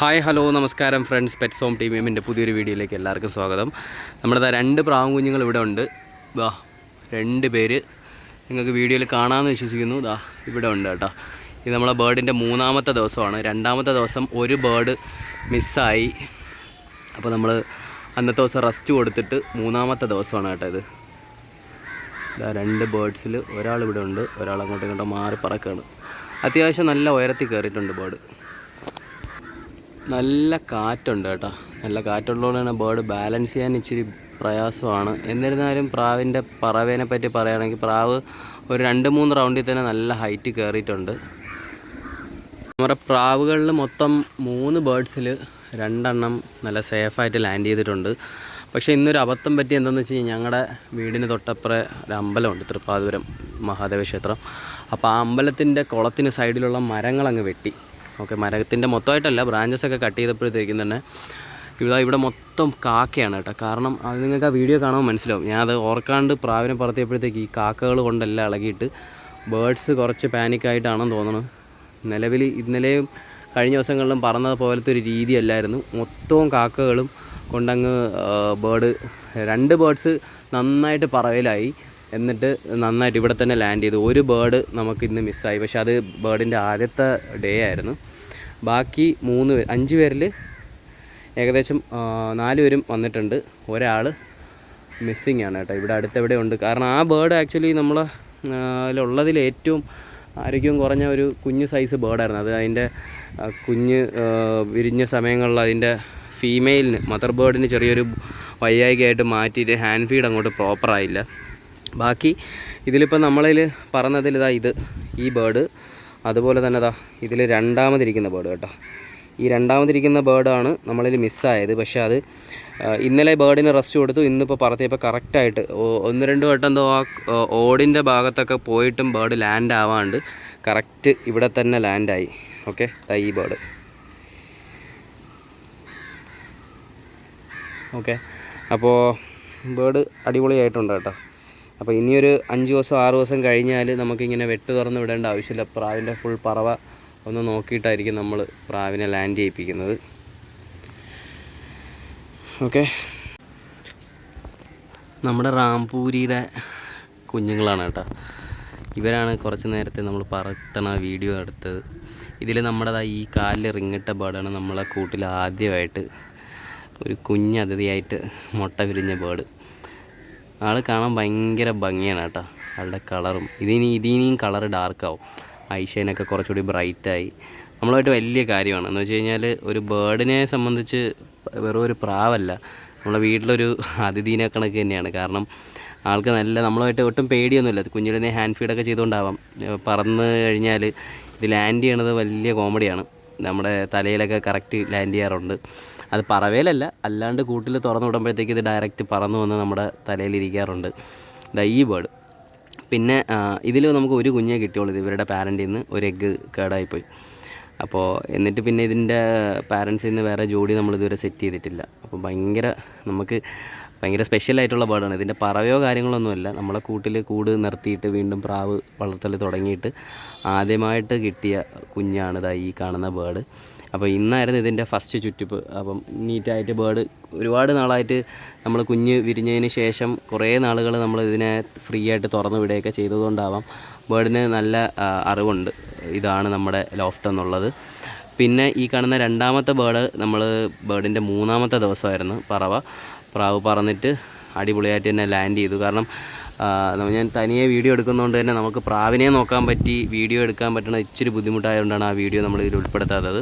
Hi hello നമസ്കാരം friends. Pets home team എമ്മിന്റെ പുതിയൊരു വീഡിയോയിലേക്ക് എല്ലാവർക്കും സ്വാഗതം. നമ്മുടെ രണ്ട് പ്രാവും കുഞ്ഞുങ്ങൾ ഇവിടെ ഉണ്ട്. ദാ രണ്ട് പേര് നിങ്ങൾക്ക് വീഡിയോയിൽ കാണാമെന്ന് വിശ്വസിക്കുന്നു. ദാ ഇവിടെ ഉണ്ട് കേട്ടോ. ഇത് നമ്മളെ ബേർഡിന്റെ മൂന്നാമത്തെ ദിവസമാണ്. രണ്ടാമത്തെ ദിവസം ഒരു ബേർഡ് മിസ്സായി. അപ്പോൾ നമ്മൾ അന്നത്തെ ദിവസം റെസ്റ്റ് കൊടുത്തിട്ട് മൂന്നാമത്തെ ദിവസമാണ് കേട്ടോ ഇത്. ഇതാ രണ്ട് ബേർഡ്സിൽ ഒരാൾ ഇവിടെ ഉണ്ട്. ഒരാൾ അങ്ങോട്ടും ഇങ്ങോട്ടും മാറി പറക്കുകയാണ്. അത്യാവശ്യം നല്ല ഉയരത്തിൽ കയറിയിട്ടുണ്ട് ബേർഡ്. നല്ല കാറ്റുണ്ട് കേട്ടോ. നല്ല കാറ്റുള്ളതുകൊണ്ടാണ് ബേർഡ് ബാലൻസ് ചെയ്യാൻ ഇച്ചിരി പ്രയാസമാണ്. എന്നിരുന്നാലും പ്രാവിന്റെ പറവേനെ പറ്റി പറയുകയാണെങ്കിൽ പ്രാവ് ഒരു രണ്ട് മൂന്ന് റൗണ്ടിൽ തന്നെ നല്ല ഹൈറ്റ് കയറിയിട്ടുണ്ട്. നമ്മുടെ പ്രാവുകളിൽ മൊത്തം മൂന്ന് ബേർഡ്സിൽ രണ്ടെണ്ണം നല്ല സേഫായിട്ട് ലാൻഡ് ചെയ്തിട്ടുണ്ട്. പക്ഷേ ഇന്നൊരു അബദ്ധം പറ്റി എന്താണെന്ന് വെച്ച് കഴിഞ്ഞാൽ ഞങ്ങളുടെ വീടിന് തൊട്ടപ്പുറ ഒരു അമ്പലമുണ്ട് തൃപ്പാതുരം മഹാദേവ ക്ഷേത്രം. അപ്പോൾ ആ അമ്പലത്തിന്റെ കുളത്തിന് സൈഡിലുള്ള മരങ്ങളങ്ങ് വെട്ടി. ഓക്കെ മരത്തിന്റെ മൊത്തമായിട്ടല്ല ബ്രാഞ്ചസ് ഒക്കെ കട്ട് ചെയ്തപ്പോഴത്തേക്കും തന്നെ ഇവിടെ ഇവിടെ മൊത്തം കാക്കയാണ് കേട്ടോ. കാരണം അത് നിങ്ങൾക്ക് ആ വീഡിയോ കാണുമ്പോൾ മനസ്സിലാവും. ഞാൻ അത് ഓർക്കാണ്ട് പ്രാവിനെ പറത്തിയപ്പോഴത്തേക്ക് ഈ കാക്കകൾ കൊണ്ടെല്ലാം ഇളകിയിട്ട് ബേഡ്സ് കുറച്ച് പാനിക്കായിട്ടാണെന്ന് തോന്നുന്നു നിലവിൽ ഇന്നലെയും കഴിഞ്ഞ ദിവസങ്ങളിലും പറഞ്ഞത് പോലത്തെ ഒരു രീതിയല്ലായിരുന്നു. മൊത്തവും കാക്കകളും കൊണ്ടങ്ങ് ബേഡ് രണ്ട് ബേഡ്സ് നന്നായിട്ട് പറവയിലായി എന്നിട്ട് നന്നായിട്ട് ഇവിടെ തന്നെ ലാൻഡ് ചെയ്തു. ഒരു ബേഡ് നമുക്ക് ഇന്ന് മിസ്സായി പക്ഷെ അത് ബേഡിന്റെ ആദ്യത്തെ ഡേ ആയിരുന്നു. ബാക്കി മൂന്ന് പേർ അഞ്ച് പേരിൽ ഏകദേശം നാല് പേരും വന്നിട്ടുണ്ട്. ഒരാൾ മിസ്സിങ് ആണ് കേട്ടോ. ഇവിടെ അടുത്തെവിടെ ഉണ്ട്. കാരണം ആ ബേർഡ് ആക്ച്വലി നമ്മളെ ഉള്ളതിൽ ഏറ്റവും ആരോഗ്യം കുറഞ്ഞ ഒരു കുഞ്ഞു സൈസ് ബേർഡായിരുന്നു അത് അതിന്റെ കുഞ്ഞ് വിരിഞ്ഞ സമയങ്ങളിൽ അതിന്റെ ഫീമെയിലിന് മദർ ബേർഡിന് ചെറിയൊരു വയ്യായികയായിട്ട് മാറ്റിയിട്ട് ഹാൻഡ് ഫീഡ് അങ്ങോട്ട് പ്രോപ്പറായില്ല ബാക്കി ഇതിലിപ്പോൾ നമ്മളിൽ പറഞ്ഞതിൽ ഇതാ ഇത് ഈ ബേർഡ് അതുപോലെ തന്നെ അതാ ഇതിൽ രണ്ടാമതിരിക്കുന്ന ബേർഡ് കേട്ടോ. ഈ രണ്ടാമതിരിക്കുന്ന ബേർഡാണ് നമ്മളിൽ മിസ്സായത് പക്ഷേ അത് ഇന്നലെ ബേർഡിന് റെസ്റ്റ് കൊടുത്തു. ഇന്നിപ്പോൾ പറത്തിയപ്പോൾ കറക്റ്റായിട്ട് ഒന്ന് രണ്ട് വട്ടം എന്തോ ആ, ഓടിന്റെ ഭാഗത്തൊക്കെ പോയിട്ടും ബേർഡ് ലാൻഡ് ആവാണ്ട് കറക്റ്റ് ഇവിടെ തന്നെ ലാൻഡായി ഓക്കെ ഈ ബേർഡ് ഓക്കെ അപ്പോൾ ബേർഡ് അടിപൊളിയായിട്ടുണ്ട് കേട്ടോ. അപ്പോൾ ഇനിയൊരു അഞ്ച് ദിവസം ആറ് ദിവസം കഴിഞ്ഞാൽ നമുക്കിങ്ങനെ വെട്ട് തുറന്ന് വിടേണ്ട ആവശ്യമില്ല. പ്രാവിന്റെ ഫുൾ പറവ ഒന്ന് നോക്കിയിട്ടായിരിക്കും നമ്മൾ പ്രാവിനെ ലാൻഡ് ചെയ്യിപ്പിക്കുന്നത്. ഓക്കെ നമ്മുടെ റാംപൂരിയുടെ കുഞ്ഞുങ്ങളാണ് കേട്ടോ. ഇവരാണ് കുറച്ച് നേരത്തെ നമ്മൾ പറത്തണ വീഡിയോ എടുത്തത്. ഇതിൽ നമ്മുടെ ഈ കാലിൽ റിങ്ങിട്ട ബേഡാണ് നമ്മളെ കൂട്ടിൽ ആദ്യമായിട്ട് ഒരു കുഞ്ഞ് അതിഥിയായിട്ട് മുട്ട വിരിഞ്ഞ ബേർഡ് ആൾ കാണാൻ ഭയങ്കര ഭംഗിയാണ് കേട്ടോ. ആളുടെ കളറും. ഇതിനി ഇതിനിയും കളർ ഡാർക്കാവും ഐഷേനൊക്കെ കുറച്ചുകൂടി ബ്രൈറ്റായി നമ്മളായിട്ട് വലിയ കാര്യമാണ്. എന്ന് വെച്ച് കഴിഞ്ഞാൽ ഒരു ബേർഡിനെ സംബന്ധിച്ച് വെറും ഒരു പ്രാവല്ല. നമ്മളെ വീട്ടിലൊരു അതിഥീനെ കണക്ക് തന്നെയാണ്. കാരണം ആൾക്ക് നല്ല നമ്മളുമായിട്ട് ഒട്ടും പേടിയൊന്നുമില്ല. കുഞ്ഞിലെ ഹാൻഡ് ഫീഡൊക്കെ ചെയ്തുകൊണ്ടാവാം. പറന്ന് കഴിഞ്ഞാൽ ഇത് ലാൻഡ് ചെയ്യണത് വലിയ കോമഡിയാണ് നമ്മുടെ തലയിലൊക്കെ കറക്റ്റ് ലാൻഡ് ചെയ്യാറുണ്ട്. അത് പറവേലല്ല. അല്ലാണ്ട് കൂട്ടിൽ തുറന്നു വിടുമ്പോഴത്തേക്ക് ഇത് ഡയറക്റ്റ് പറന്നു വന്ന് നമ്മുടെ തലയിലിരിക്കാറുണ്ട് ദാ ഈ ബേർഡ് പിന്നെ ഇതിൽ നമുക്ക് ഒരു കുഞ്ഞേ കിട്ടിയുള്ളൂ. ഇത് ഇവരുടെ പാരന്റിൽ നിന്ന് ഒരു എഗ്ഗ് കേടായിപ്പോയി. അപ്പോൾ എന്നിട്ട് പിന്നെ ഇതിന്റെ പാരൻസിൽ നിന്ന് വേറെ ജോഡി നമ്മൾ ഇതുവരെ സെറ്റ് ചെയ്തിട്ടില്ല. അപ്പോൾ ഭയങ്കര നമുക്ക് ഭയങ്കര സ്പെഷ്യലായിട്ടുള്ള ബേർഡാണ് ഇതിന്റെ പറവയോ കാര്യങ്ങളൊന്നുമല്ല നമ്മളെ കൂട്ടിൽ കൂട് നിർത്തിയിട്ട് വീണ്ടും പ്രാവ് വളർത്തൽ തുടങ്ങിയിട്ട് ആദ്യമായിട്ട് കിട്ടിയ കുഞ്ഞാണ് ഇതാ ഈ കാണുന്ന ബേർഡ് അപ്പോൾ ഇന്നായിരുന്നു ഇതിന്റെ ഫസ്റ്റ് ചുറ്റിപ്പ്. അപ്പം നീറ്റായിട്ട് ബേർഡ് ഒരുപാട് നാളായിട്ട് നമ്മൾ കുഞ്ഞ് വിരിഞ്ഞതിന് ശേഷം കുറേ നാളുകൾ നമ്മൾ ഇതിനെ ഫ്രീ ആയിട്ട് തുറന്നു വിടുകയൊക്കെ ചെയ്തതുകൊണ്ടാവാം. ബേർഡിന് നല്ല അറിവുണ്ട്. ഇതാണ് നമ്മുടെ ലോഫ്റ്റ് എന്നുള്ളത്. പിന്നെ ഈ കാണുന്ന രണ്ടാമത്തെ ബേർഡ് നമ്മൾ ബേർഡിന്റെ മൂന്നാമത്തെ ദിവസമായിരുന്നു പറവ. പ്രാവ് പറന്നിട്ട് അടിപൊളിയായിട്ട് തന്നെ ലാൻഡ് ചെയ്തു. കാരണം ഞാൻ തനിയെ വീഡിയോ എടുക്കുന്നതുകൊണ്ട് തന്നെ നമുക്ക് പ്രാവിനെ നോക്കാൻ പറ്റി വീഡിയോ എടുക്കാൻ പറ്റണ ഇച്ചിരി ബുദ്ധിമുട്ടായതുകൊണ്ടാണ് ആ വീഡിയോ നമ്മൾ ഇതിൽ ഉൾപ്പെടുത്താത്തത്.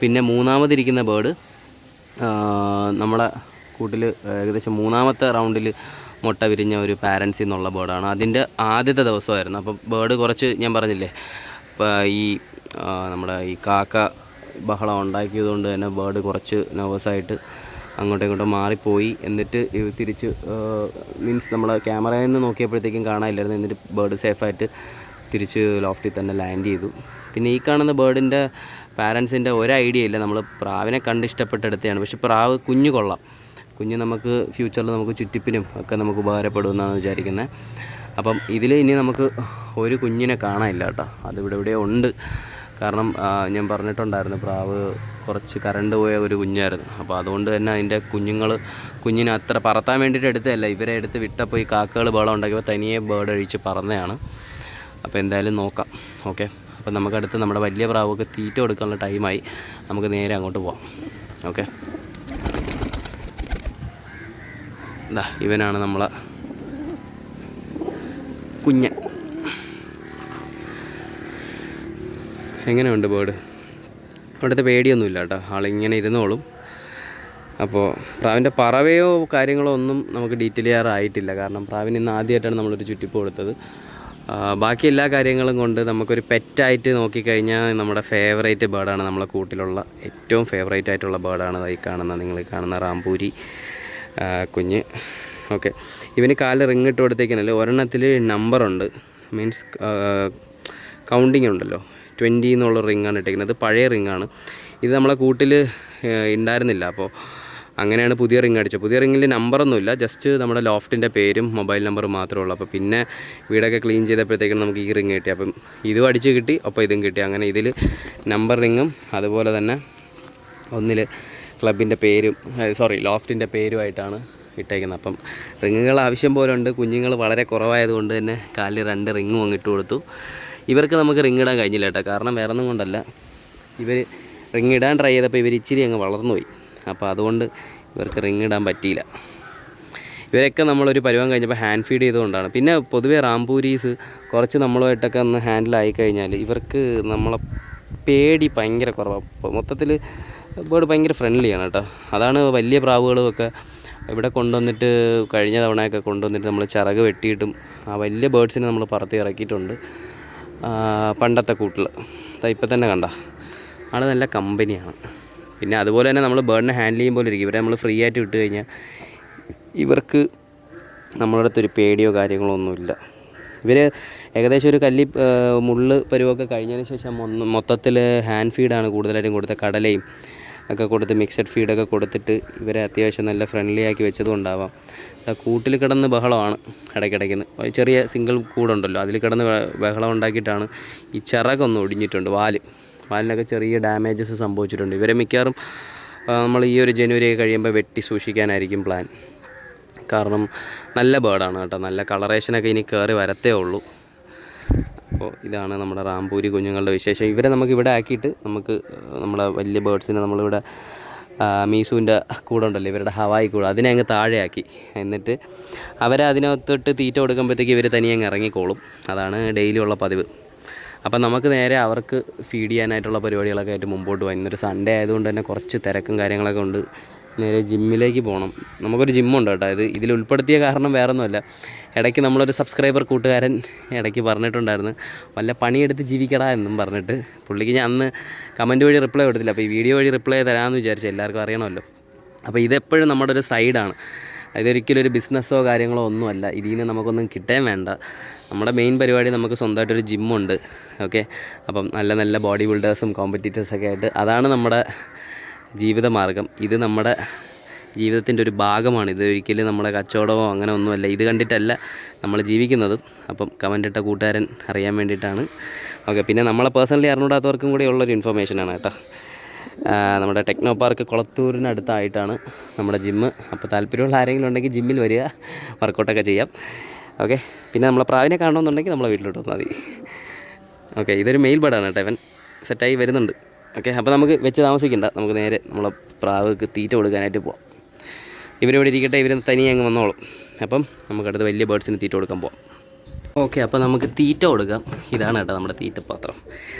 പിന്നെ മൂന്നാമതിരിക്കുന്ന ബേർഡ് നമ്മളെ കൂട്ടിൽ ഏകദേശം മൂന്നാമത്തെ റൗണ്ടിൽ മുട്ട വിരിഞ്ഞ ഒരു പാരൻസിൽ നിന്നുള്ള ബേർഡാണ്. അതിന്റെ ആദ്യത്തെ ദിവസമായിരുന്നു. അപ്പോൾ ബേർഡ് കുറച്ച് ഞാൻ പറഞ്ഞില്ലേ ഈ നമ്മുടെ ഈ കാക്ക ബഹളം ഉണ്ടാക്കിയതുകൊണ്ട് തന്നെ ബേർഡ് കുറച്ച് നെർവസായിട്ട് അങ്ങോട്ടും ഇങ്ങോട്ടും മാറിപ്പോയി. എന്നിട്ട് തിരിച്ച് മീൻസ് നമ്മൾ ക്യാമറയിൽ നിന്ന് നോക്കിയപ്പോഴത്തേക്കും കാണാനില്ലായിരുന്നു. എന്നിട്ട് ബേർഡ് സേഫായിട്ട് തിരിച്ച് ലോഫ്റ്റിൽ തന്നെ ലാൻഡ് ചെയ്തു. പിന്നെ ഈ കാണുന്ന ബേർഡിന്റെ പാരൻസിന്റെ ഒരു ഐഡിയ ഇല്ല. നമ്മൾ പ്രാവിനെ കണ്ട് ഇഷ്ടപ്പെട്ടെടുത്തതാണ്. പക്ഷെ പ്രാവ് കുഞ്ഞു കൊള്ളാം. കുഞ്ഞ് നമുക്ക് ഫ്യൂച്ചറിൽ നമുക്ക് ചുറ്റിപ്പിനും ഒക്കെ നമുക്ക് ഉപകാരപ്പെടുമെന്നാണ് വിചാരിക്കുന്നത് അപ്പം ഇതിൽ ഇനി നമുക്ക് ഒരു കുഞ്ഞിനെ കാണാനില്ല കേട്ടോ. അതിവിടെ ഇവിടെ ഉണ്ട്. കാരണം ഞാൻ പറഞ്ഞിട്ടുണ്ടായിരുന്നു പ്രാവ് കുറച്ച് കറണ്ട് പോയ ഒരു കുഞ്ഞായിരുന്നു. അപ്പോൾ അതുകൊണ്ട് തന്നെ അതിന്റെ കുഞ്ഞുങ്ങൾ കുഞ്ഞിനെ അത്ര പറത്താൻ വേണ്ടിയിട്ട് എടുത്തതല്ല. ഇവരെ എടുത്ത് വിട്ടപ്പോൾ ഈ കാക്കകൾ ബേളം ഉണ്ടാക്കിയപ്പോൾ തനിയെ ബേർഡ് അഴിച്ച് പറന്നതാണ്. അപ്പോൾ എന്തായാലും നോക്കാം. ഓക്കെ അപ്പോൾ നമുക്കടുത്ത് നമ്മുടെ വലിയ പ്രാവൊക്കെ തീറ്റ കൊടുക്കാനുള്ള ടൈമായി നമുക്ക് നേരെ അങ്ങോട്ട് പോവാം. ഓക്കെ ഇതാ ഇവനാണ് നമ്മളെ കുഞ്ഞൻ. എങ്ങനെയുണ്ട് ബേർഡ് അവിടുത്തെ പേടിയൊന്നുമില്ല കേട്ടോ. ആളിങ്ങനെ ഇരുന്നോളും. അപ്പോൾ പ്രാവിന്റെ പറവയോ കാര്യങ്ങളോ ഒന്നും നമുക്ക് ഡീറ്റെയിൽ ചെയ്യാറായിട്ടില്ല. കാരണം പ്രാവിന് ഇന്ന് ആദ്യമായിട്ടാണ് നമ്മളൊരു ചുറ്റിപ്പ് കൊടുത്തത്. ബാക്കി എല്ലാ കാര്യങ്ങളും കൊണ്ട് നമുക്കൊരു പെറ്റായിട്ട് നോക്കിക്കഴിഞ്ഞാൽ നമ്മുടെ ഫേവറേറ്റ് ബേർഡാണ് നമ്മളെ കൂട്ടിലുള്ള ഏറ്റവും ഫേവറേറ്റ് ആയിട്ടുള്ള ബേർഡാണ് ഈ കാണുന്ന നിങ്ങൾ കാണുന്ന റാംപൂരി കുഞ്ഞ്. ഓക്കെ. ഇവന് കാലിൽ റിങ് ഇട്ട് കൊടുത്തേക്കാനല്ലേ ഒരെണ്ണത്തിൽ നമ്പറുണ്ട്. മീൻസ് കൗണ്ടിങ് ഉണ്ടല്ലോ. ട്വന്റി എന്നുള്ള റിങ്ങാണ് ഇട്ടേക്കുന്നത്. പഴയ റിങ്ങാണ് ഇത് നമ്മളെ കൂട്ടിൽ ഉണ്ടായിരുന്നില്ല അപ്പോൾ അങ്ങനെയാണ് പുതിയ റിങ് അടിച്ചത്. പുതിയ റിങ്ങിൽ നമ്പറൊന്നുമില്ല ജസ്റ്റ് നമ്മുടെ ലോഫ്റ്റിന്റെ പേരും മൊബൈൽ നമ്പറും മാത്രമേ ഉള്ളൂ. അപ്പോൾ പിന്നെ വീടൊക്കെ ക്ലീൻ ചെയ്തപ്പോഴത്തേക്കും നമുക്ക് ഈ റിങ് കിട്ടി. അപ്പം ഇതും അടിച്ച് കിട്ടി അപ്പോൾ ഇതും കിട്ടി. അങ്ങനെ ഇതിൽ നമ്പർ റിങ്ങും അതുപോലെ തന്നെ ഒന്നിൽ ക്ലബിന്റെ പേരും സോറി ലോഫ്റ്റിന്റെ പേരുമായിട്ടാണ് ഇട്ടേക്കുന്നത്. അപ്പം റിങ്ങുകൾ ആവശ്യം പോലെ ഉണ്ട്. കുഞ്ഞുങ്ങൾ വളരെ കുറവായതുകൊണ്ട് തന്നെ കാലിൽ രണ്ട് റിങ്ങും അങ്ങ് ഇട്ട് കൊടുത്തു. ഇവർക്ക് നമുക്ക് റിങ് ഇടാൻ കഴിഞ്ഞില്ല കേട്ടോ. കാരണം വേറെ ഒന്നും കൊണ്ടല്ല. ഇവർ റിങ് ഇടാൻ ട്രൈ ചെയ്തപ്പോൾ ഇവർ ഇച്ചിരി അങ്ങ് വളർന്നു പോയി. അപ്പോൾ അതുകൊണ്ട് ഇവർക്ക് റിങ് ഇടാൻ പറ്റിയില്ല. ഇവരൊക്കെ നമ്മളൊരു പരിവം കഴിഞ്ഞപ്പോൾ ഹാൻഡ് ഫീഡ് ചെയ്തുകൊണ്ടാണ്. പിന്നെ പൊതുവേ റാംപൂരീസ് കുറച്ച് നമ്മളുമായിട്ടൊക്കെ ഒന്ന് ഹാൻഡിലായി കഴിഞ്ഞാൽ ഇവർക്ക് നമ്മളെ പേടി ഭയങ്കര കുറവാണ് മൊത്തത്തിൽ ബേർഡ് ഭയങ്കര ഫ്രണ്ട്ലിയാണ് കേട്ടോ. അതാണ് വലിയ പ്രാവുകളുമൊക്കെ ഇവിടെ കൊണ്ടുവന്നിട്ട് കഴിഞ്ഞ തവണയൊക്കെ കൊണ്ടുവന്നിട്ട് നമ്മൾ ചിറക് വെട്ടിയിട്ടും ആ വലിയ ബേർഡ്സിനെ നമ്മൾ പറത്തി ഇറക്കിയിട്ടുണ്ട്. പണ്ടത്തെ കൂട്ടിൽ. ഇപ്പം തന്നെ കണ്ട? ആൾ നല്ല കമ്പനിയാണ്. പിന്നെ അതുപോലെ തന്നെ നമ്മൾ ബേർഡിനെ ഹാൻഡിൽ ചെയ്യും പോലെ ഇരിക്കും. ഇവരെ നമ്മൾ ഫ്രീ ആയിട്ട് വിട്ട് കഴിഞ്ഞാൽ ഇവർക്ക് നമ്മളുടെ അടുത്തൊരു പേടിയോ കാര്യങ്ങളോ ഒന്നുമില്ല ഇവർ ഏകദേശം ഒരു കല്ലി മുള്ള് പരുവൊക്കെ കഴിഞ്ഞതിന് ശേഷം മൊത്തത്തിൽ ഹാൻഡ് ഫീഡാണ് കൂടുതലായിട്ടും കൊടുത്ത കടലയും ഒക്കെ കൊടുത്ത് മിക്സഡ് ഫീഡൊക്കെ കൊടുത്തിട്ട് ഇവരെ അത്യാവശ്യം നല്ല ഫ്രണ്ട്ലി ആക്കി ദാ കൂട്ടിൽ കിടന്ന് ബഹളമാണ് ഇടയ്ക്കിടയ്ക്ക് ചെറിയ സിംഗിൾ കൂടുണ്ടല്ലോ അതിൽ കിടന്ന് ബഹ- ബഹളം ഉണ്ടാക്കിയിട്ടാണ് ഈ ചിറകൊന്ന് ഒടിഞ്ഞിട്ടുണ്ട് വാൽ. വാലിനൊക്കെ ചെറിയ ഡാമേജസ് സംഭവിച്ചിട്ടുണ്ട്. ഇവരെ മിക്കവാറും നമ്മൾ ഈ ഒരു ജനുവരി കഴിയുമ്പോൾ വെട്ടി സൂക്ഷിക്കാനായിരിക്കും പ്ലാൻ കാരണം നല്ല ബേർഡാണ് കേട്ടോ. നല്ല കളറേഷനൊക്കെ ഇനി കയറി വരത്തേ ഉള്ളൂ. അപ്പോൾ ഇതാണ് നമ്മുടെ റാംപൂരി കുഞ്ഞുങ്ങളുടെ വിശേഷം. ഇവരെ നമുക്ക് ഇവിടെ ആക്കിയിട്ട് നമുക്ക് നമ്മുടെ വലിയ ബേർഡ്സിനെ നമ്മളിവിടെ മീസുവിന്റെ കൂടെ ഉണ്ടല്ലോ ഇവരുടെ ഹവായി കൂടെ. അതിനെ അങ്ങ് താഴെയാക്കി. എന്നിട്ട് അവരെ അതിനകത്തോട്ട് തീറ്റ കൊടുക്കുമ്പോഴത്തേക്ക് ഇവർ തനിയെ അങ്ങ് ഇറങ്ങിക്കോളും. അതാണ് ഡെയിലി ഉള്ള പതിവ്. അപ്പം നമുക്ക് നേരെ അവർക്ക് ഫീഡ് ചെയ്യാനായിട്ടുള്ള പരിപാടികളൊക്കെ ആയിട്ട് മുമ്പോട്ട് പോകാം. ഇന്നൊരു സൺഡേ ആയതുകൊണ്ട് തന്നെ കുറച്ച് തിരക്കും കാര്യങ്ങളൊക്കെ ഉണ്ട്. നേരെ ജിമ്മിലേക്ക് പോകണം. നമുക്കൊരു ജിമ്മുണ്ട് കേട്ടോ. ഇത് ഇതിൽ ഉൾപ്പെടുത്തിയ കാരണം വേറൊന്നുമല്ല. ഇടയ്ക്ക് നമ്മളൊരു സബ്സ്ക്രൈബർ കൂട്ടുകാരൻ ഇടയ്ക്ക് പറഞ്ഞിട്ടുണ്ടായിരുന്നു വല്ല പണിയെടുത്ത് ജീവിക്കടാ എന്നും പറഞ്ഞിട്ട്. പുള്ളിക്ക് ഞാൻ അന്ന് കമന്റ് വഴി റിപ്ലൈ കൊടുത്തില്ല. അപ്പോൾ ഈ വീഡിയോ വഴി റിപ്ലൈ തരാമെന്ന് വിചാരിച്ചു എല്ലാവർക്കും അറിയണമല്ലോ. അപ്പോൾ ഇതെപ്പോഴും നമ്മുടെ ഒരു സൈഡാണ് ഇതൊരിക്കലും ഒരു ബിസിനസ്സോ കാര്യങ്ങളോ ഒന്നുമല്ല. ഇതിൽ നിന്ന് നമുക്കൊന്നും കിട്ടേം വേണ്ട. നമ്മുടെ മെയിൻ പരിപാടി നമുക്ക് സ്വന്തമായിട്ടൊരു ജിമ്മുണ്ട് ഓക്കെ അപ്പം നല്ല നല്ല ബോഡി ബിൽഡേഴ്സും കോമ്പറ്റീറ്റേഴ്സൊക്കെ ആയിട്ട് അതാണ് നമ്മുടെ ജീവിതമാർഗം. ഇത് നമ്മുടെ ജീവിതത്തിന്റെ ഒരു ഭാഗമാണ്. ഇത് ഒരിക്കലും നമ്മുടെ കച്ചവടമോ അങ്ങനെ ഒന്നുമല്ല. ഇത് കണ്ടിട്ടല്ല നമ്മൾ ജീവിക്കുന്നത്. അപ്പം കമന്റ് ഇട്ട കൂട്ടുകാരൻ അറിയാൻ വേണ്ടിയിട്ടാണ്. ഓക്കെ പിന്നെ നമ്മളെ പേഴ്സണലി അറിഞ്ഞൂടാത്തവർക്കും കൂടി ഉള്ളൊരു ഇൻഫർമേഷനാണ് കേട്ടോ. നമ്മുടെ ടെക്നോ പാർക്ക് കുളത്തൂരിനടുത്തായിട്ടാണ് നമ്മുടെ ജിമ്മ് അപ്പോൾ താല്പര്യമുള്ള ആരെങ്കിലും ഉണ്ടെങ്കിൽ ജിമ്മിൽ വരിക. വർക്കൗട്ടൊക്കെ ചെയ്യാം. ഓക്കെ പിന്നെ നമ്മളെ പ്രാവിനെ കാണണമെന്നുണ്ടെങ്കിൽ നമ്മളെ വീട്ടിലോട്ട് വന്നാൽ മതി. ഓക്കെ ഇതൊരു മെയിൽ ബേഡാണ് കേട്ടോ ഇവൻ. സെറ്റായി വരുന്നുണ്ട്. ഓക്കെ അപ്പോൾ നമുക്ക് വെച്ച് താമസിക്കണ്ട. നമുക്ക് നേരെ നമ്മളെ പ്രാവുക്ക് തീറ്റ കൊടുക്കാനായിട്ട് പോവാം. ഇവരിവിടെ ഇരിക്കട്ടെ ഇവർ തനിയെ അങ്ങ് വന്നോളും. അപ്പം നമുക്കടുത്ത് വലിയ ബേർഡ്സിന് തീറ്റ കൊടുക്കാൻ പോവാം. ഓക്കെ അപ്പോൾ നമുക്ക് തീറ്റ കൊടുക്കാം. ഇതാണ് കേട്ടോ നമ്മുടെ തീറ്റ പാത്രം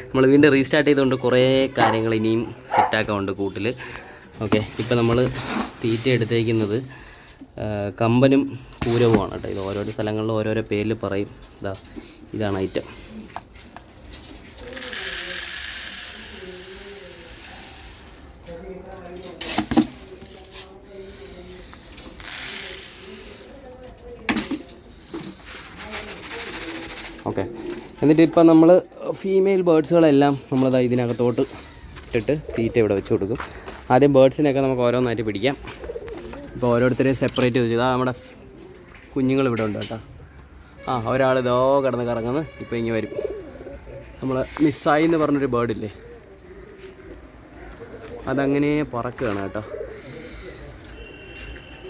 നമ്മൾ വീണ്ടും റീസ്റ്റാർട്ട് ചെയ്തുകൊണ്ട് കുറേ കാര്യങ്ങൾ ഇനിയും സെറ്റാക്കാനുണ്ട് കൂട്ടിൽ ഓക്കെ ഇപ്പോൾ നമ്മൾ തീറ്റ എടുത്തേക്കുന്നത് കമ്പനും കൂരവുമാണ് കേട്ടോ. ഇത് ഓരോരോ സ്ഥലങ്ങളിൽ ഓരോരോ പേരിൽ പറയും. ഇതാ ഇതാണ് ഐറ്റം ഓക്കെ എന്നിട്ട് ഇപ്പം നമ്മൾ ഫീമെയിൽ ബേഡ്സുകളെല്ലാം നമ്മളത് ഇതിനകത്തോട്ട് ഇട്ടിട്ട് തീറ്റ ഇവിടെ വെച്ച് കൊടുക്കും. ആദ്യം ബേഡ്സിനെയൊക്കെ നമുക്ക് ഓരോന്നായിട്ട് പിടിക്കാം. ഇപ്പോൾ ഓരോരുത്തരെയും സെപ്പറേറ്റ് ചെയ്ത് ഇതാ നമ്മുടെ കുഞ്ഞുങ്ങൾ ഇവിടെ ഉണ്ട് കേട്ടോ. ആ ഒരാൾ ഇതോ കിടന്ന് കറങ്ങുന്നു. ഇപ്പോൾ ഇങ്ങനെ വരും. നമ്മൾ മിസ്സായി എന്ന് പറഞ്ഞൊരു ബേർഡില്ലേ അതങ്ങനെ പറക്കുകയാണ് കേട്ടോ.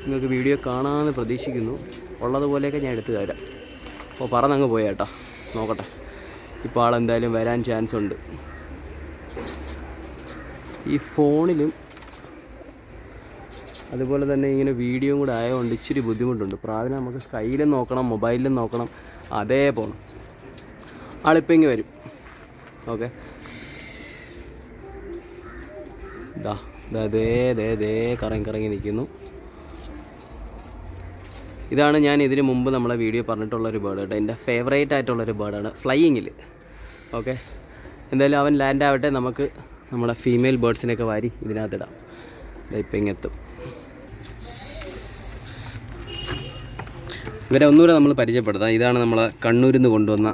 നിങ്ങൾക്ക് വീഡിയോ കാണാമെന്ന് പ്രതീക്ഷിക്കുന്നു. ഉള്ളതുപോലെയൊക്കെ ഞാൻ എടുത്തു തരാം. അപ്പോൾ പറന്നങ്ങ് പോയാട്ടോ കേട്ടോ. നോക്കട്ടെ. ഇപ്പോൾ ആളെന്തായാലും വരാൻ ചാൻസ് ഉണ്ട്. ഈ ഫോണിലും അതുപോലെ തന്നെ ഇങ്ങനെ വീഡിയോ കൂടെ ആയതുകൊണ്ട് ഇച്ചിരി ബുദ്ധിമുട്ടുണ്ട്. പ്രാവിനെ നമുക്ക് സ്കൈയിലും നോക്കണം മൊബൈലിലും നോക്കണം അതേ പോകണം ആളിപ്പോൾ ഇങ്ങ് വരും. ഓക്കെ. ദാ ദേ ദേ ദേ കറങ്ങി കറങ്ങി നിൽക്കുന്നു ഇതാണ് ഞാൻ ഇതിന് മുമ്പ് നമ്മളെ വീഡിയോ പറഞ്ഞിട്ടുള്ളൊരു ബേർഡ് കേട്ടോ. എന്റെ ഫേവറേറ്റ് ആയിട്ടുള്ളൊരു ബേർഡാണ് ഫ്ലൈയിങ്ങിൽ ഓക്കെ എന്തായാലും അവൻ ലാൻഡ് ആവട്ടെ നമുക്ക് നമ്മളെ ഫീമെയിൽ ബേർഡ്സിനെയൊക്കെ വാരി ഇതിനകത്തിടാം. ഇപ്പം ഇങ്ങെത്തും ഇവരെ ഒന്നുകൂടെ നമ്മൾ പരിചയപ്പെടുത്താം. ഇതാണ് നമ്മളെ കണ്ണൂരിൽ നിന്ന് കൊണ്ടുവന്ന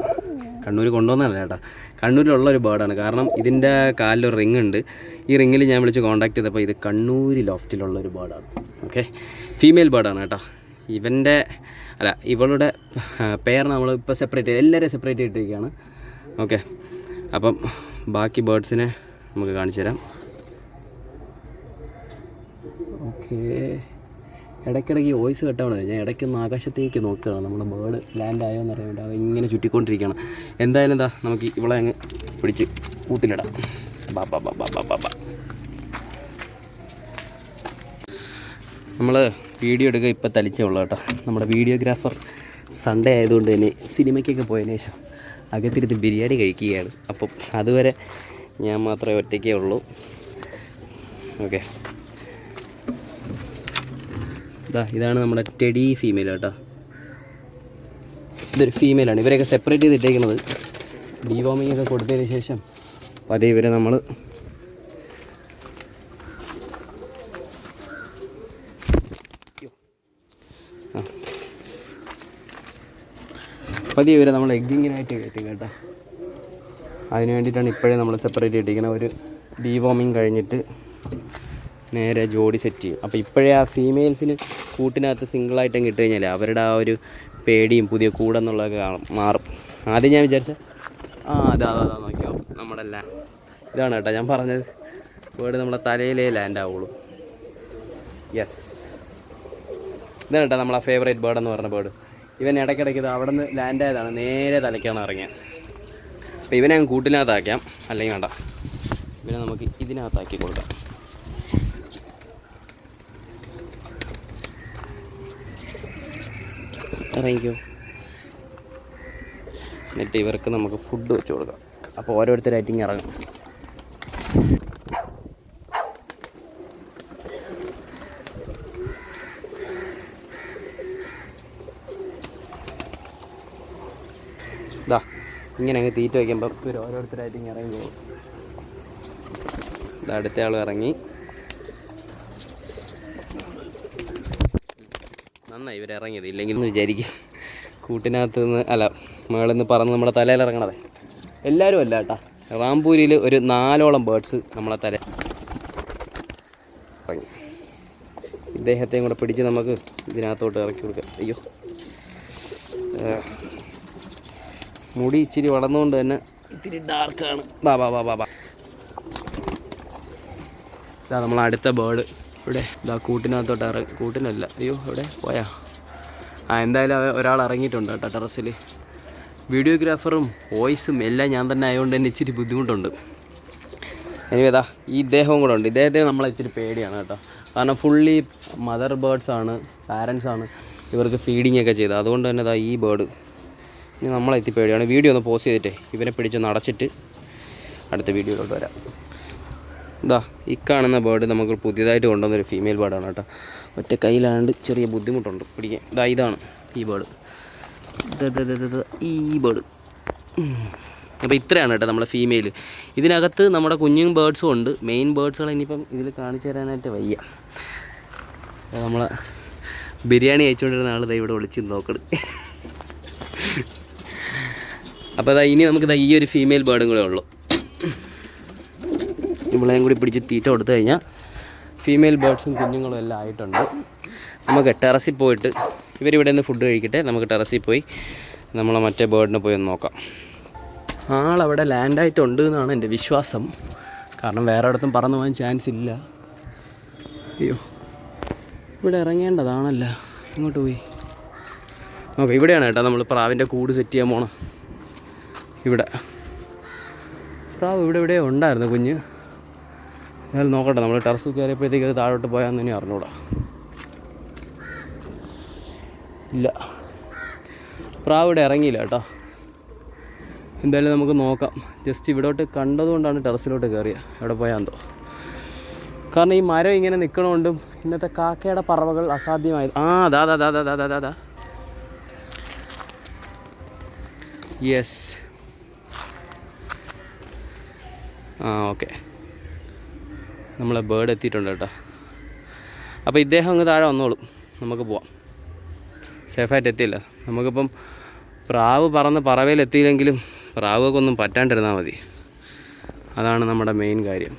കണ്ണൂർ കൊണ്ടുവന്നതല്ല ചേട്ടാ കണ്ണൂരിലുള്ള ഒരു ബേർഡാണ് കാരണം ഇതിന്റെ കാലിലൊരു റിങ് ഉണ്ട്. ഈ റിങ്ങിൽ ഞാൻ വിളിച്ച് കോൺടാക്ട് ചെയ്തപ്പോൾ ഇത് കണ്ണൂർ ലോഫ്റ്റിലുള്ള ഒരു ബേർഡാണ് ഓക്കെ ഫീമെയിൽ ബേർഡാണ് കേട്ടോ. ഇവന്റെ അല്ല ഇവളുടെ പേർ നമ്മൾ ഇപ്പോൾ സെപ്പറേറ്റ് എല്ലാവരെയും സെപ്പറേറ്റ് ചെയ്തിട്ടിരിക്കുകയാണ് ഓക്കെ അപ്പം ബാക്കി ബേർഡ്സിനെ നമുക്ക് കാണിച്ചു തരാം. ഓക്കെ ഇടയ്ക്കിടയ്ക്ക് വോയിസ് കേട്ടാണ് ഞാൻ ഇടയ്ക്കൊന്ന് ആകാശത്തേക്ക് നോക്കുകയാണ്. നമ്മുടെ ബേർഡ് ലാൻഡ് ആയോ എന്ന് അറിയാൻ വേണ്ടി അത് ഇങ്ങനെ ചുറ്റിക്കൊണ്ടിരിക്കുകയാണ്. എന്തായാലും എന്താ നമുക്ക് ഇവളെ അങ്ങ് പിടിച്ച് കൂട്ടിലിടാം. ബാ ബാ ബാ ബാ ബാ ബാ. നമ്മൾ വീഡിയോ എടുക്കുക ഇപ്പം തലിച്ചേ ഉള്ളൂ കേട്ടോ. നമ്മുടെ വീഡിയോഗ്രാഫർ സൺഡേ ആയതുകൊണ്ട് തന്നെ സിനിമയ്ക്കൊക്കെ പോയതിന് ശേഷം അകത്തിരുന്ന് ബിരിയാണി കഴിക്കുകയാണ്. അപ്പം അതുവരെ ഞാൻ മാത്രമേ ഒറ്റയ്ക്കേ ഉള്ളൂ. ഓക്കെ ഇതാ ഇതാണ് നമ്മുടെ ടെഡി ഫീമെയിൽ കേട്ടോ. ഇതൊരു ഫീമെയിലാണ് ഇവരെയൊക്കെ സെപ്പറേറ്റ് ചെയ്തിട്ടേക്കുന്നത് ഡീവോമിംഗ് ഒക്കെ കൊടുത്തതിന് ശേഷം പതിയെ ഇവരെ നമ്മൾ പതിയെ വരെ നമ്മൾ എഗ്ഗിങ്ങിനായിട്ട് കയറ്റും കേട്ടോ. അതിന് വേണ്ടിയിട്ടാണ് ഇപ്പോഴേ നമ്മൾ സെപ്പറേറ്റ് ഇട്ടിരിക്കുന്നത് ഒരു ഡീവോമിങ് കഴിഞ്ഞിട്ട് നേരെ ജോഡി സെറ്റ് ചെയ്യും. അപ്പോൾ ഇപ്പോഴേ ആ ഫീമെയിൽസിന് കൂട്ടിനകത്ത് സിംഗിളായിട്ട് കിട്ടി കഴിഞ്ഞാൽ അവരുടെ ആ ഒരു പേടിയും പുതിയ കൂടെന്നുള്ളതൊക്കെ മാറും. ആദ്യം ഞാൻ വിചാരിച്ച ആ അതാ അതാ നോക്കിയോ? നമ്മുടെ ലാ ഇതാണ് കേട്ടോ ഞാൻ പറഞ്ഞത്. വേർഡ് നമ്മുടെ തലയിലേ ലാൻഡ് ആവുള്ളൂ. യെസ് ഇതാണ് കേട്ടോ നമ്മളെ ഫേവറേറ്റ് ബേർഡ് എന്ന് പറഞ്ഞ ബേർഡ് ഇവൻ ഇടയ്ക്കിടയ്ക്ക് ഇത് അവിടെ നിന്ന് ലാൻഡ് ആയതാണ്. നേരെ തലയ്ക്കാണ് ഇറങ്ങിയത് അപ്പോൾ ഇവനെ അങ്ങ് കൂട്ടിനകത്താക്കാം. അല്ലെങ്കിൽ വേണ്ട. ഇവനെ നമുക്ക് ഇതിനകത്താക്കി കൊടുക്കാം. ഇറങ്ങിക്കോ. എന്നിട്ട് ഇവർക്ക് നമുക്ക് ഫുഡ് വെച്ച് കൊടുക്കാം. അപ്പോൾ ഓരോരുത്തരായിട്ട് ഇങ്ങനെ ഇറങ്ങും ഇതാ ഇങ്ങനെ അങ്ങ് തീറ്റ വയ്ക്കുമ്പോൾ ഇവർ ഓരോരുത്തരായിട്ട് ഇങ്ങനെ ഇറങ്ങി പോകും. അടുത്ത ആൾ ഇറങ്ങി. നന്നായി ഇവർ ഇറങ്ങിയത്. ഇല്ലെങ്കിൽ എന്ന് വിചാരിക്കും. കൂട്ടിനകത്ത് നിന്ന് അല്ല മുകളിൽ നിന്ന് പറന്ന് നമ്മുടെ തലയിൽ ഇറങ്ങണതേ. എല്ലാവരും അല്ല കേട്ടാ. റാംപൂരിയിൽ ഒരു നാലോളം ബേർഡ്സ് നമ്മളെ തല ഇറങ്ങി. ഇദ്ദേഹത്തെയും കൂടെ പിടിച്ച് നമുക്ക് ഇതിനകത്തോട്ട് ഇറക്കി കൊടുക്കാം. അയ്യോ. മുടി ഇച്ചിരി വളർന്നുകൊണ്ട് തന്നെ ഇത്തിരി ഡാർക്കാണ് ബാ ബാ ബാ ബാ ബാ. ഇതാ നമ്മൾ അടുത്ത ബേർഡ് ഇവിടെ ഇതാ കൂട്ടിനകത്തോട്ട് ഇറങ്ങി കൂട്ടിനല്ല. അയ്യോ ഇവിടെ പോയാ? ആ എന്തായാലും ഒരാൾ ഇറങ്ങിയിട്ടുണ്ട് കേട്ടോ ടെറസിൽ വീഡിയോഗ്രാഫറും വോയിസും എല്ലാം ഞാൻ തന്നെ ആയതുകൊണ്ട് തന്നെ ഇച്ചിരി ബുദ്ധിമുട്ടുണ്ട്. എനിവേ ഇതാ ഈ ഇദ്ദേഹവും കൂടെ ഉണ്ട്. ഇദ്ദേഹത്തെ നമ്മളെ ഇച്ചിരി പേടിയാണ് കേട്ടോ. കാരണം ഫുള്ളി മദർ ബേർഡ്സ് ആണ് പാരൻസ് ആണ്. ഇവർക്ക് ഫീഡിങ് ഒക്കെ ചെയ്തത്. അതുകൊണ്ട് തന്നെ ഇതാ ഈ ബേർഡ് ഇനി നമ്മളെത്തി പേടിയാണ്. വീഡിയോ ഒന്ന് പോസ്റ്റ് ചെയ്തിട്ടേ ഇവനെ പിടിച്ചൊന്ന് അടച്ചിട്ട് അടുത്ത വീഡിയോയിലോട്ട് വരാം. ഇതാ ഈ കാണുന്ന ബേർഡ് നമുക്ക് പുതിയതായിട്ട് കൊണ്ടുവന്നൊരു ഫീമെയിൽ ബേർഡാണ് കേട്ടോ. ഒറ്റ കയ്യിലാണ്ട് ചെറിയ ബുദ്ധിമുട്ടുണ്ട് പിടിക്കാൻ. ഇതാ ഇതാണ് ഈ ബേർഡ് ഈ ബേർഡ് അപ്പോൾ ഇത്രയാണ് കേട്ടോ നമ്മളെ ഫീമെയിൽ ഇതിനകത്ത് നമ്മുടെ കുഞ്ഞും ബേർഡ്സും ഉണ്ട്. മെയിൻ ബേർഡ്സുകൾ ഇനിയിപ്പം ഇതിൽ കാണിച്ചു തരാനായിട്ട് വയ്യ. നമ്മളെ ബിരിയാണി അയച്ചുകൊണ്ടിരുന്ന ആൾ ദൈവം ഇവിടെ വിളിച്ച് നോക്കട് അപ്പോൾ അതാ ഇനി നമുക്ക് ഈ ഒരു ഫീമെയിൽ ബേർഡും കൂടെ ഉള്ളൂ. ഇവളെയും കൂടി പിടിച്ച് തീറ്റ കൊടുത്തു കഴിഞ്ഞാൽ ഫീമെയിൽ ബേർഡ്സും കുഞ്ഞുങ്ങളും എല്ലാം ആയിട്ടുണ്ട്. നമുക്ക് ടെറസിൽ പോയിട്ട് ഇവരിവിടെ നിന്ന് ഫുഡ് കഴിക്കട്ടെ. നമുക്ക് ടെറസിൽ പോയി നമ്മളെ മറ്റേ ബേർഡിനെ പോയി ഒന്ന് നോക്കാം. ആളവിടെ ലാൻഡായിട്ടുണ്ട് എന്നാണ് എന്റെ വിശ്വാസം. കാരണം വേറെ ഇടത്തും പറന്നു പോകാൻ ചാൻസ് ഇല്ല. അയ്യോ ഇവിടെ ഇറങ്ങേണ്ടതാണല്ലോ. ഇങ്ങോട്ട് പോയി. ഓക്കെ ഇവിടെയാണ് കേട്ടോ നമ്മൾ പ്രാവിന്റെ കൂട് സെറ്റ് ചെയ്യാൻ പോണം ഇവിടെ. പ്രാവ് ഇവിടെ ഇവിടെ ഉണ്ടായിരുന്നു കുഞ്ഞ്. എന്നാലും നോക്കട്ടെ നമ്മൾ ടെറസ് കയറിയപ്പോഴത്തേക്ക് അത് താഴോട്ട് പോയാന്ന് തന്നെ അറിഞ്ഞൂടാ. ഇല്ല. പ്രാവ് ഇവിടെ ഇറങ്ങിയില്ല കേട്ടോ. എന്തായാലും നമുക്ക് നോക്കാം. ജസ്റ്റ് ഇവിടോട്ട് കണ്ടതുകൊണ്ടാണ് ടെറസിലോട്ട് കയറിയത് അവിടെ പോയാന്തോ കാരണം ഈ മരം ഇങ്ങനെ നിൽക്കണോണ്ടും ഇന്നത്തെ കാക്കയുടെ പറവകൾ അസാധ്യമായത് ആ ദാ ദാ ദാ ദാ ദാ ദാ യെസ് ആ ഓക്കെ. നമ്മളെ ബേർഡ് എത്തിയിട്ടുണ്ട് കേട്ടോ. അപ്പോൾ ഇദ്ദേഹം അങ്ങ് താഴെ വന്നോളും. നമുക്ക് പോവാം. സേഫായിട്ട് എത്തിയില്ല. നമുക്കിപ്പം പ്രാവ് പറന്ന് പറവയിൽ എത്തിയില്ലെങ്കിലും പ്രാവൊക്കെ ഒന്നും പറ്റാണ്ടിരുന്നാൽ മതി. അതാണ് നമ്മുടെ മെയിൻ കാര്യം.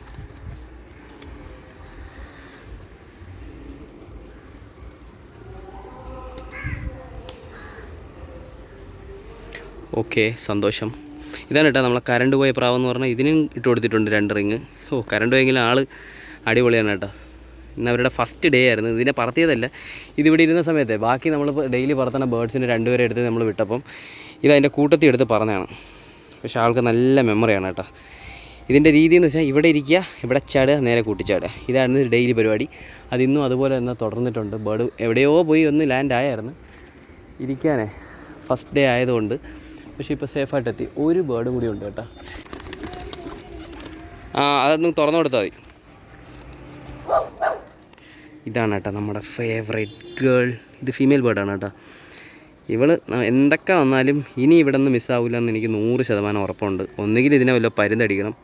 ഓക്കെ സന്തോഷം. ഇതാണ് കേട്ടോ നമ്മളെ കറണ്ട് പോയ പ്രാവ് എന്ന് പറഞ്ഞാൽ ഇതിനും ഇട്ട് കൊടുത്തിട്ടുണ്ട് രണ്ട് റിങ് ഓ കറണ്ട് പോയെങ്കിലും ആൾ അടിപൊളിയാണ് കേട്ടോ. ഇന്ന് അവരുടെ ഫസ്റ്റ് ഡേ ആയിരുന്നു. ഇതിനെ പറത്തിയതല്ല. ഇതിവിടെ ഇരുന്ന സമയത്തെ ബാക്കി നമ്മൾ ഡെയിലി പറത്തുന്ന ബേർഡ്സിനെ രണ്ടുപേരെ എടുത്ത് നമ്മൾ വിട്ടപ്പം ഇത് അതിന്റെ കൂട്ടത്തിൽ എടുത്ത് പറഞ്ഞതാണ് പക്ഷേ ആൾക്ക് നല്ല മെമ്മറിയാണ് കേട്ടോ. ഇതിന്റെ രീതി എന്ന് വെച്ചാൽ ഇവിടെ ഇരിക്കുക ഇവിടെ ചാടുക നേരെ കൂട്ടിച്ചാടുക. ഇതാണ് ഡെയിലി പരിപാടി. അതിന്നും അതുപോലെ തന്നെ തുടർന്നിട്ടുണ്ട്. ബേർഡ് എവിടെയോ പോയി ഒന്ന് ലാൻഡ് ആയായിരുന്നു. ഇരിക്കാനേ. ഫസ്റ്റ് ഡേ ആയതുകൊണ്ട് പക്ഷേ ഇപ്പോൾ സേഫായിട്ട് എത്തി. ഒരു ബേർഡും കൂടി ഉണ്ട് കേട്ടോ. ആ അതൊന്നും തുറന്നു കൊടുത്താൽ മതി. ഇതാണ് കേട്ടോ നമ്മുടെ ഫേവറേറ്റ് ഗേൾ ഇത് ഫീമെയിൽ ബേർഡാണ് കേട്ടോ. ഇവൾ എന്തൊക്കെ വന്നാലും ഇനി ഇവിടെ നിന്ന് മിസ്സാവില്ല എന്ന് എനിക്ക് നൂറ് ശതമാനം ഉറപ്പുണ്ട്. ഒന്നുകിൽ ഇതിനെ വല്ല പരുന്തടിക്കണം.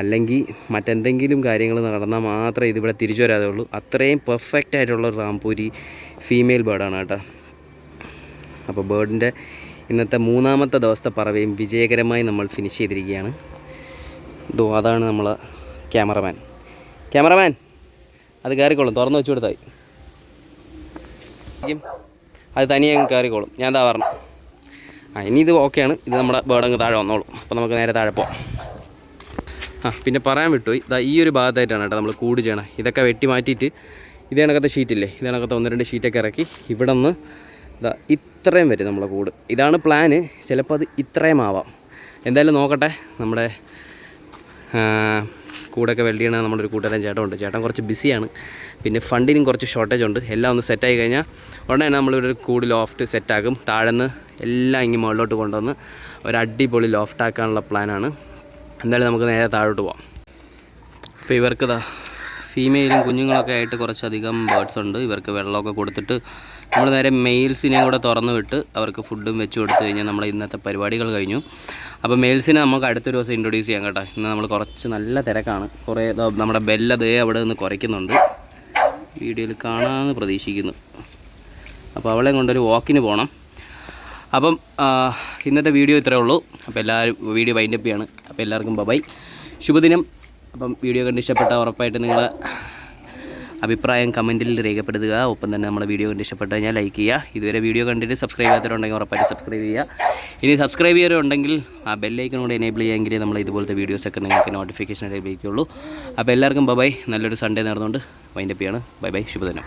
അല്ലെങ്കിൽ മറ്റെന്തെങ്കിലും കാര്യങ്ങൾ നടന്നാൽ മാത്രമേ ഇതിവിടെ തിരിച്ചു വരാതെ ഉള്ളൂ അത്രയും പെർഫെക്റ്റ് ആയിട്ടുള്ള റാംപൂരി ഫീമെയിൽ ബേർഡാണ് കേട്ടോ. അപ്പോൾ ബേർഡിന്റെ ഇന്നത്തെ മൂന്നാമത്തെ ദിവസത്തെ പറവയും വിജയകരമായി നമ്മൾ ഫിനിഷ് ചെയ്തിരിക്കുകയാണ്. ഇതോ അതാണ് നമ്മൾ ക്യാമറമാൻ ക്യാമറമാൻ അത് കയറിക്കോളും. തുറന്നു വെച്ചു കൊടുത്തായി അത് തനിയെ അങ്ങ് കയറിക്കോളും. ഞാൻ എന്താ പറഞ്ഞു ആ ഇനി ഇത് ഓക്കെയാണ്. ഇത് നമ്മുടെ ബേർഡ് അങ്ങ് താഴെ വന്നോളും. അപ്പോൾ നമുക്ക് നേരെ താഴെ പോവാം. ആ പിന്നെ പറയാൻ വിട്ടുപോയി. ഇതാ ഈ ഒരു ഭാഗത്തായിട്ടാണ് കേട്ടോ നമ്മൾ കൂട് ചെയ്യണം. ഇതൊക്കെ വെട്ടി മാറ്റിയിട്ട് ഇതേണക്കത്തെ ഷീറ്റില്ലേ ഇതേണക്കത്തെ ഒന്ന് രണ്ട് ഷീറ്റൊക്കെ ഇറക്കി. ഇവിടെ നിന്ന് ഇതാ ഇത്രയും വരും നമ്മളെ കൂട്. ഇതാണ് പ്ലാന് ചിലപ്പോൾ അത് ഇത്രയും ആവാം. എന്തായാലും നോക്കട്ടെ നമ്മുടെ കൂടൊക്കെ വെൽഡ് ചെയ്യണ നമ്മുടെ ഒരു കൂട്ടുകാരൻ ചേട്ടനുണ്ട്. ചേട്ടൻ കുറച്ച് ബിസിയാണ് പിന്നെ ഫണ്ടിനും കുറച്ച് ഷോർട്ടേജ് ഉണ്ട്. എല്ലാം ഒന്ന് സെറ്റായി കഴിഞ്ഞാൽ ഉടനെ തന്നെ നമ്മളിവിടെ ഒരു കൂട് ലോഫ്റ്റ് സെറ്റാക്കും താഴെന്ന് എല്ലാം ഇങ്ങനെ മുകളിലോട്ട് കൊണ്ടുവന്ന് ഒരു അടിപൊളി ലോഫ്റ്റ് ആക്കാനുള്ള പ്ലാനാണ് എന്തായാലും നമുക്ക് നേരെ താഴോട്ട് പോവാം. അപ്പോൾ ഇവർക്ക് ഇതാ ഫീമെയിലും കുഞ്ഞുങ്ങളൊക്കെ ആയിട്ട് കുറച്ചധികം ബേർഡ്സ് ഉണ്ട്. ഇവർക്ക് വെള്ളമൊക്കെ കൊടുത്തിട്ട് നമ്മൾ നേരെ മെയിൽസിനെ കൂടെ തുറന്നു വിട്ട് അവർക്ക് ഫുഡും വെച്ച് കൊടുത്തു കഴിഞ്ഞാൽ നമ്മൾ ഇന്നത്തെ പരിപാടികൾ കഴിഞ്ഞു. അപ്പോൾ മെയിൽസിനെ നമുക്ക് അടുത്തൊരു ദിവസം ഇൻട്രൊഡ്യൂസ് ചെയ്യാം കേട്ടോ. ഇന്ന് നമ്മൾ കുറച്ച് നല്ല തിരക്കാണ്. കുറേ നമ്മുടെ ബെല്ലതേ അവിടെ നിന്ന് കുറയ്ക്കുന്നുണ്ട്. വീഡിയോയിൽ കാണാമെന്ന് പ്രതീക്ഷിക്കുന്നു. അപ്പോൾ അവളെ കൊണ്ടൊരു വാക്കിന് പോകണം അപ്പം ഇന്നത്തെ വീഡിയോ ഇത്രേ ഉള്ളൂ. അപ്പോൾ എല്ലാവരും വീഡിയോ വൈൻഡപ്പ് ചെയ്യാണ്. അപ്പോൾ എല്ലാവർക്കും ബൈ ശുഭദിനം. അപ്പം വീഡിയോ കണ്ട് ഇഷ്ടപ്പെട്ടാൽ ഉറപ്പായിട്ട് നിങ്ങളെ അഭിപ്രായം കമന്റിൽ രേഖപ്പെടുത്തുക. ഒപ്പം തന്നെ നമ്മുടെ വീഡിയോ കണ്ട് ഇഷ്ടപ്പെട്ട് കഴിഞ്ഞാൽ ലൈക്ക് ചെയ്യുക. ഇതുവരെ വീഡിയോ കണ്ടിട്ട് സബ്സ്ക്രൈബ് ചെയ്യാത്തവരുണ്ടെങ്കിൽ ഉറപ്പായിട്ട് സബ്സ്ക്രൈബ് ചെയ്യുക. ഇനി സബ്സ്ക്രൈബ് ചെയ്യാറുണ്ടെങ്കിൽ ആ ബെല്ലൈക്കൺ കൂടെ എനേബിൾ ചെയ്യാമെങ്കിൽ നമ്മൾ ഇതുപോലത്തെ വീഡിയോസൊക്കെ നിങ്ങൾക്ക് നോട്ടിഫിക്കേഷൻ ലഭിക്കുകയുള്ളൂ. അപ്പോൾ എല്ലാവർക്കും ബൈ നല്ലൊരു സൺഡേ നടന്നുകൊണ്ട് വൈൻഡപ്പ് ചെയ്യാണ്. ബൈ ബൈ ശുഭദിനം.